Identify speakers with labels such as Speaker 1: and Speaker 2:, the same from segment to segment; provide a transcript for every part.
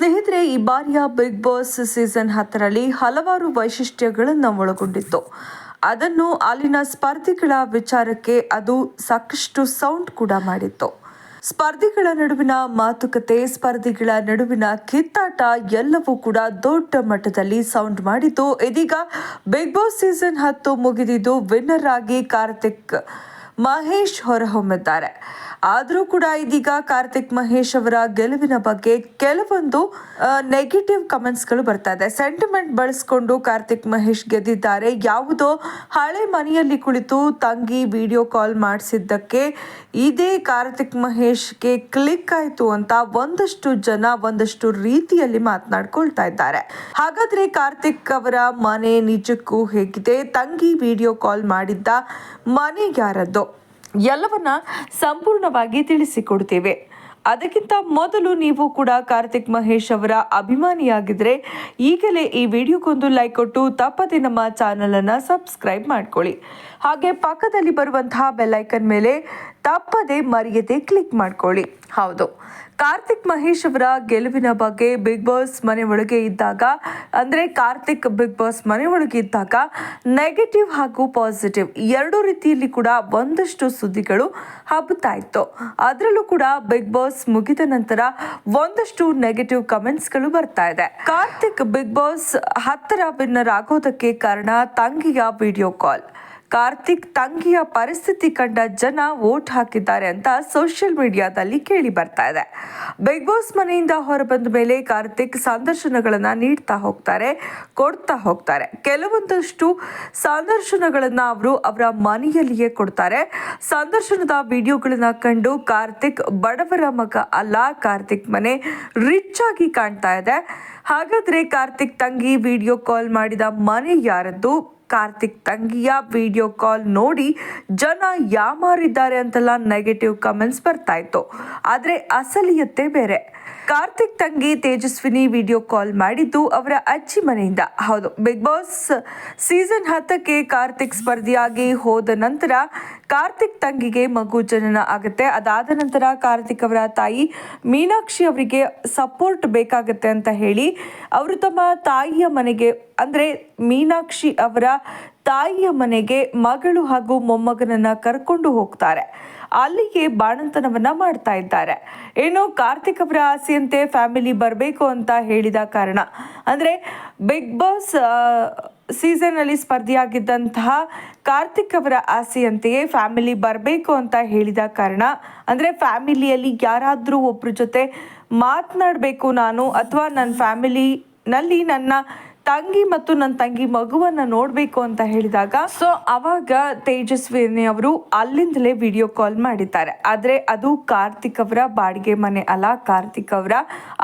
Speaker 1: ಸ್ನೇಹಿತರೆ, ಈ ಬಾರಿಯ ಬಿಗ್ ಬಾಸ್ ಸೀಸನ್ ಹತ್ತರಲ್ಲಿ ಹಲವಾರು ವೈಶಿಷ್ಟ್ಯಗಳನ್ನು ಒಳಗೊಂಡಿತ್ತು. ಅದನ್ನು ಅಲ್ಲಿನ ಸ್ಪರ್ಧಿಗಳ ವಿಚಾರಕ್ಕೆ ಅದು ಸಾಕಷ್ಟು ಸೌಂಡ್ ಕೂಡ ಮಾಡಿತ್ತು. ಸ್ಪರ್ಧಿಗಳ ನಡುವಿನ ಮಾತುಕತೆ, ಸ್ಪರ್ಧಿಗಳ ನಡುವಿನ ಕಿತ್ತಾಟ ಎಲ್ಲವೂ ಕೂಡ ದೊಡ್ಡ ಮಟ್ಟದಲ್ಲಿ ಸೌಂಡ್ ಮಾಡಿದ್ದು. ಇದೀಗ ಬಿಗ್ ಬಾಸ್ ಸೀಸನ್ ಹತ್ತು ಮುಗಿದಿದ್ದು ವಿನ್ನರ್ ಆಗಿ ಕಾರ್ತಿಕ್ ಮಹೇಶ್ ಹೊರಹೊಮ್ಮಿದ್ದಾರೆ. ಆದರೂ ಕೂಡ ಇದೀಗ ಕಾರ್ತಿಕ್ ಮಹೇಶ್ ಅವರ ಗೆಲುವಿನ ಬಗ್ಗೆ ಕೆಲವೊಂದು ನೆಗೆಟಿವ್ ಕಮೆಂಟ್ಸ್ಗಳು ಬರ್ತಾ ಇದೆ. ಸೆಂಟಿಮೆಂಟ್ ಬಳಸ್ಕೊಂಡು ಕಾರ್ತಿಕ್ ಮಹೇಶ್ ಗೆದ್ದಿದ್ದಾರೆ. ಯಾವುದೋ ಹಳೆ ಮನೆಯಲ್ಲಿ ಕುಳಿತು ತಂಗಿ ವಿಡಿಯೋ ಕಾಲ್ ಮಾಡಿಸಿದ್ದಕ್ಕೆ ಇದೇ ಕಾರ್ತಿಕ್ ಮಹೇಶ್ಗೆ ಕ್ಲಿಕ್ ಆಯಿತು ಅಂತ ಒಂದಷ್ಟು ಜನ ಒಂದಷ್ಟು ರೀತಿಯಲ್ಲಿ ಮಾತನಾಡ್ಕೊಳ್ತಾ ಇದ್ದಾರೆ. ಹಾಗಾದ್ರೆ ಕಾರ್ತಿಕ್ ಅವರ ಮನೆ ನಿಜಕ್ಕೂ ಹೇಗಿದೆ? ತಂಗಿ ವಿಡಿಯೋ ಕಾಲ್ ಮಾಡಿದ್ದ ಮನೆ ಯಾರದ್ದು? ಎಲ್ಲವನ್ನ ಸಂಪೂರ್ಣವಾಗಿ ತಿಳಿಸಿಕೊಡ್ತೇವೆ. ಅದಕ್ಕಿಂತ ಮೊದಲು ನೀವು ಕೂಡ ಕಾರ್ತಿಕ್ ಮಹೇಶ್ ಅವರ ಅಭಿಮಾನಿಯಾಗಿದ್ದರೆ ಈಗಲೇ ಈ ವಿಡಿಯೋಗೊಂದು ಲೈಕ್ ಕೊಟ್ಟು ತಪ್ಪದೆ ನಮ್ಮ ಚಾನಲನ್ನು ಸಬ್ಸ್ಕ್ರೈಬ್ ಮಾಡ್ಕೊಳ್ಳಿ. ಹಾಗೆ ಪಕ್ಕದಲ್ಲಿ ಬರುವಂತಹ ಬೆಲ್ಲೈಕನ್ ಮೇಲೆ ತಪ್ಪದೆ ಮರೆಯದೆ ಕ್ಲಿಕ್ ಮಾಡ್ಕೊಳ್ಳಿ. ಹೌದು. ಕಾರ್ತಿಕ್ ಮಹೇಶ್ ಅವರ ಗೆಲುವಿನ ಬಗ್ಗೆ ಬಿಗ್ ಬಾಸ್ ಮನೆ ಒಳಗೆ ಇದ್ದಾಗ, ಅಂದರೆ ಕಾರ್ತಿಕ್ ಬಿಗ್ ಬಾಸ್ ಮನೆ ಒಳಗೆ ಇದ್ದಾಗ ನೆಗೆಟಿವ್ ಹಾಗೂ ಪಾಸಿಟಿವ್ ಎರಡೂ ರೀತಿಯಲ್ಲಿ ಕೂಡ ಒಂದಷ್ಟು ಸುದ್ದಿಗಳು ಹಬ್ಬುತ್ತಾ ಇತ್ತು. ಅದರಲ್ಲೂ ಕೂಡ ಬಿಗ್ ಬಾಸ್ ಮುಗಿದ ನಂತರ ಒಂದಷ್ಟು ನೆಗೆಟಿವ್ ಕಮೆಂಟ್ಸ್ಗಳು ಬರ್ತಾ ಇದೆ. ಕಾರ್ತಿಕ್ ಬಿಗ್ ಬಾಸ್ ಹತ್ತರ ವಿನ್ನರ್ ಆಗೋದಕ್ಕೆ ಕಾರಣ ತಂಗಿಯ ವಿಡಿಯೋ ಕಾಲ್ ಕಾರ್ತಿಕ್ ತಂಗಿಯ ಪರಿಸ್ಥಿತಿ ಕಂಡ ಜನ ವೋಟ್ ಹಾಕಿದ್ದಾರೆ ಅಂತ ಸೋಷಿಯಲ್ ಮೀಡಿಯಾದಲ್ಲಿ ಕೇಳಿ ಬರ್ತಾ ಇದೆ. ಬಿಗ್ ಬಾಸ್ ಮನೆಯಿಂದ ಹೊರಬಂದ ಮೇಲೆ ಕಾರ್ತಿಕ್ ಸಂದರ್ಶನಗಳನ್ನ ನೀಡ್ತಾ ಹೋಗ್ತಾರೆ, ಕೊಡ್ತಾ ಹೋಗ್ತಾರೆ. ಕೆಲವೊಂದಷ್ಟು ಸಂದರ್ಶನಗಳನ್ನ ಅವರು ಅವರ ಮನೆಯಲ್ಲಿಯೇ ಕೊಡ್ತಾರೆ. ಸಂದರ್ಶನದ ವಿಡಿಯೋಗಳನ್ನ ಕಂಡು ಕಾರ್ತಿಕ್ ಬಡವರ ಮಗ ಅಲ್ಲ, ಕಾರ್ತಿಕ್ ಮನೆ ರಿಚ್ ಆಗಿ ಕಾಣ್ತಾ ಇದೆ. ಹಾಗಾದ್ರೆ ಕಾರ್ತಿಕ್ ತಂಗಿ ವಿಡಿಯೋ ಕಾಲ್ ಮಾಡಿದ ಮನೆ ಯಾರದ್ದು? ಕಾರ್ತಿಕ್ ತಂಗಿಯ ವಿಡಿಯೋ ಕಾಲ್ ನೋಡಿ ಜನ ಯಾಮಾರಿದ್ದಾರೆ ಅಂತೆಲ್ಲ ನೆಗೆಟಿವ್ ಕಮೆಂಟ್ಸ್ ಬರ್ತಾ ಇತ್ತು. ಆದರೆ ಅಸಲಿಯತ್ತೆ ಬೇರೆ. ಕಾರ್ತಿಕ್ ತಂಗಿ ತೇಜಸ್ವಿನಿ ವಿಡಿಯೋ ಕಾಲ್ ಮಾಡಿದ್ದು ಅವರ ಅಜ್ಜಿ ಮನೆಯಿಂದ. ಹೌದು ಬಿಗ್ ಬಾಸ್ ಸೀಸನ್ ಹತ್ತಕ್ಕೆ ಕಾರ್ತಿಕ್ ಸ್ಪರ್ಧಿಯಾಗಿ ಹೋದ ನಂತರ ಕಾರ್ತಿಕ್ ತಂಗಿಗೆ ಮಗು ಜನನ ಆಗುತ್ತೆ. ಅದಾದ ನಂತರ ಕಾರ್ತಿಕ್ ಅವರ ತಾಯಿ ಮೀನಾಕ್ಷಿ ಅವರಿಗೆ ಸಪೋರ್ಟ್ ಬೇಕಾಗುತ್ತೆ ಅಂತ ಹೇಳಿ ಅವರು ತಮ್ಮ ತಾಯಿಯ ಮನೆಗೆ, ಅಂದರೆ ಮೀನಾಕ್ಷಿ ಅವರ ತಾಯಿಯ ಮನೆಗೆ ಮಗಳು ಹಾಗೂ ಮೊಮ್ಮಗನನ್ನ ಕರ್ಕೊಂಡು ಹೋಗ್ತಾರೆ. ಅಲ್ಲಿಗೆ ಬಾಣಂತನವನ್ನ ಮಾಡ್ತಾ ಇದ್ದಾರೆ. ಏನು ಕಾರ್ತಿಕ್ ಅವರ ಆಸೆಯಂತೆ ಫ್ಯಾಮಿಲಿ ಬರಬೇಕು ಅಂತ ಹೇಳಿದ ಕಾರಣ, ಅಂದರೆ ಬಿಗ್ ಬಾಸ್ ಸೀಸನಲ್ಲಿ ಸ್ಪರ್ಧಿಯಾಗಿದ್ದಂತಹ ಕಾರ್ತಿಕ್ ಅವರ ಆಸೆಯಂತೆಯೇ ಫ್ಯಾಮಿಲಿ ಬರಬೇಕು ಅಂತ ಹೇಳಿದ ಕಾರಣ, ಅಂದರೆ ಫ್ಯಾಮಿಲಿಯಲ್ಲಿ ಯಾರಾದರೂ ಒಬ್ಬರ ಜೊತೆ ಮಾತನಾಡಬೇಕು ನಾನು, ಅಥವಾ ನನ್ನ ಫ್ಯಾಮಿಲಿನಲ್ಲಿ ನನ್ನ ತಂಗಿ ಮತ್ತು ನನ್ನ ತಂಗಿ ಮಗುವನ್ನ ನೋಡಬೇಕು ಅಂತ ಹೇಳಿದಾಗ ಸೊ ಅವಾಗ ತೇಜಸ್ವಿನಿ ಅವರು ಅಲ್ಲಿಂದಲೇ ವಿಡಿಯೋ ಕಾಲ್ ಮಾಡಿದ್ದಾರೆ. ಆದ್ರೆ ಅದು ಕಾರ್ತಿಕ್ ಅವರ ಬಾಡಿಗೆ ಮನೆ ಅಲ್ಲ, ಕಾರ್ತಿಕ್ ಅವರ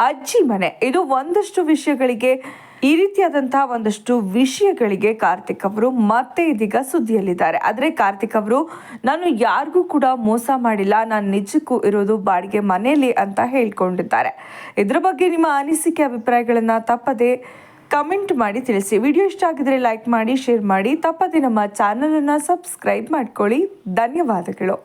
Speaker 1: ಅಜ್ಜಿ ಮನೆ. ಇದು ಒಂದಷ್ಟು ವಿಷಯಗಳಿಗೆ, ಈ ರೀತಿಯಾದಂತಹ ಒಂದಷ್ಟು ವಿಷಯಗಳಿಗೆ ಕಾರ್ತಿಕ್ ಅವರು ಮತ್ತೆ ಇದೀಗ ಸುದ್ದಿಯಲ್ಲಿದ್ದಾರೆ. ಆದರೆ ಕಾರ್ತಿಕ್ ಅವರು, ನಾನು ಯಾರಿಗೂ ಕೂಡ ಮೋಸ ಮಾಡಿಲ್ಲ, ನಾನು ನಿಜಕ್ಕೂ ಇರೋದು ಬಾಡಿಗೆ ಮನೆಯಲ್ಲಿ ಅಂತ ಹೇಳ್ಕೊಂಡಿದ್ದಾರೆ. ಇದ್ರ ಬಗ್ಗೆ ನಿಮ್ಮ ಅನಿಸಿಕೆ, ಅಭಿಪ್ರಾಯಗಳನ್ನು ತಪ್ಪದೆ ಕಮೆಂಟ್ ಮಾಡಿ ತಿಳಿಸಿ. ವಿಡಿಯೋ ಇಷ್ಟ ಆಗಿದ್ರೆ ಲೈಕ್ ಮಾಡಿ, ಶೇರ್ ಮಾಡಿ. ತಪ್ಪದೆ ನಮ್ಮ ಚಾನಲನ್ನು ಸಬ್ಸ್ಕ್ರೈಬ್ ಮಾಡ್ಕೊಳ್ಳಿ. ಧನ್ಯವಾದಗಳು.